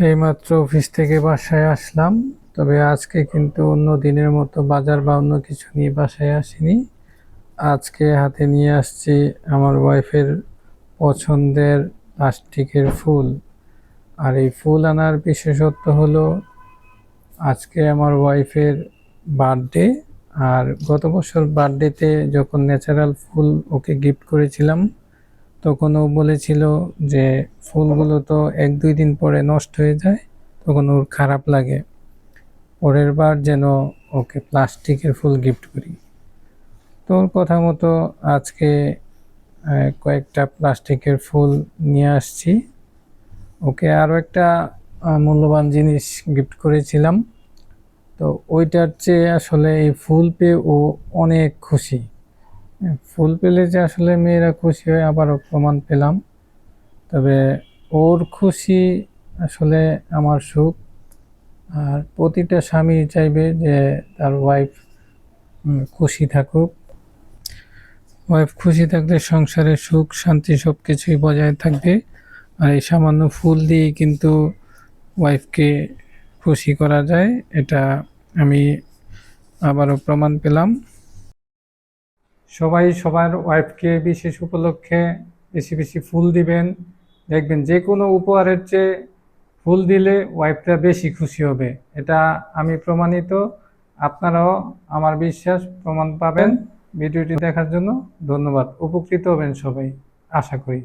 এইমাত্র অফিস থেকে বাসায় আসলাম, তবে আজকে কিন্তু অন্য দিনের মতো বাজার বা অন্য কিছু নিয়ে বাসায় আসিনি। আজকে হাতে নিয়ে আসছি আমার ওয়াইফের পছন্দের প্লাস্টিকের ফুল। আর এই ফুল আনার বিশেষত্ব হলো, আজকে আমার ওয়াইফের বার্থডে, আর গত বছর বার্থডেতে যখন ন্যাচারাল ফুল ওকে গিফট করেছিলাম তখন ও বলেছিল যে ফুলগুলো তো এক দুই দিন পরে নষ্ট হয়ে যায়, তখন ওর খারাপ লাগে। পরের বার যেন ওকে প্লাস্টিকের ফুল গিফট করি। তোর কথা মতো আজকে কয়েকটা প্লাস্টিকের ফুল নিয়ে আসছি। ওকে আরও একটা মূল্যবান জিনিস গিফট করেছিলাম। তো ওইটার চেয়ে আসলে এই ফুল পেয়ে ও অনেক খুশি। ফুল পেলে যে আসলে মেয়েরা খুশি হয়, আবারও প্রমাণ পেলাম। তবে ওর খুশি আসলে আমার সুখ। আর প্রতিটা স্বামী চাইবে যে তার ওয়াইফ খুশি থাকুক। ওয়াইফ খুশি থাকলে সংসারে সুখ, শান্তি সব কিছুই বজায় থাকবে। আর এই সামান্য ফুল দিয়ে কিন্তু ওয়াইফকে খুশি করা যায়, এটা আমি আবারও প্রমাণ পেলাম। সবাই সবার ওয়াইফকে বিশেষ উপলক্ষে বেশি বেশি ফুল দিবেন। দেখবেন যে কোনো উপহারের চেয়ে ফুল দিলে ওয়াইফটা বেশি খুশি হবে। এটা আমি প্রমাণিত। আপনারাও আমার বিশ্বাস প্রমাণ পাবেন। ভিডিওটি দেখার জন্য ধন্যবাদ। উপকৃত হবেন সবাই। আশা করি।